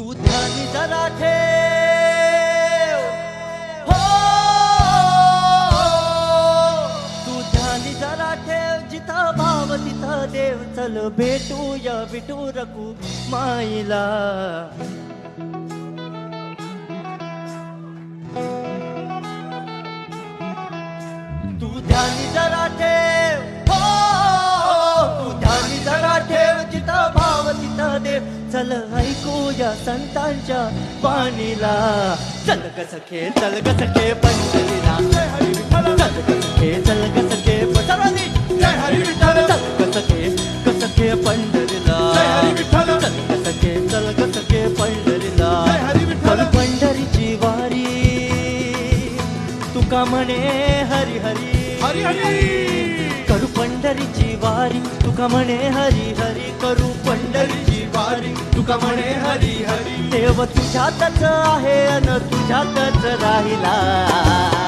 तू ध्यानी जरा ठेव. हो तू ध्यानी जरा ठेव. जिथं भाव तिथं देव. चल भेटूया विटू रकू माईला. तू ध्यानी जरा ठेव. चल ऐकूया संतांच्या बाणीला चल ग सखे चल ग सखे पंढरीला चल ग सखे चल ग सखे सर्वांनी जय हरी विठ्ठल. चल ग सखे ग सखे पंढरीला. जय हरी विठ्ठल. चल ग सखे चल ग सखे पंढरीला. जय हरी विठ्ठल. चल पंढरीची वारी. तुका म्हणे हरी हरी. हरी हरी करू पंढरीची वारी. तुका म्हणे हरी हरी. करू म्हणे हरी हरी. देव तुझ्यातच आहे अन तुझ्यातच राहिला.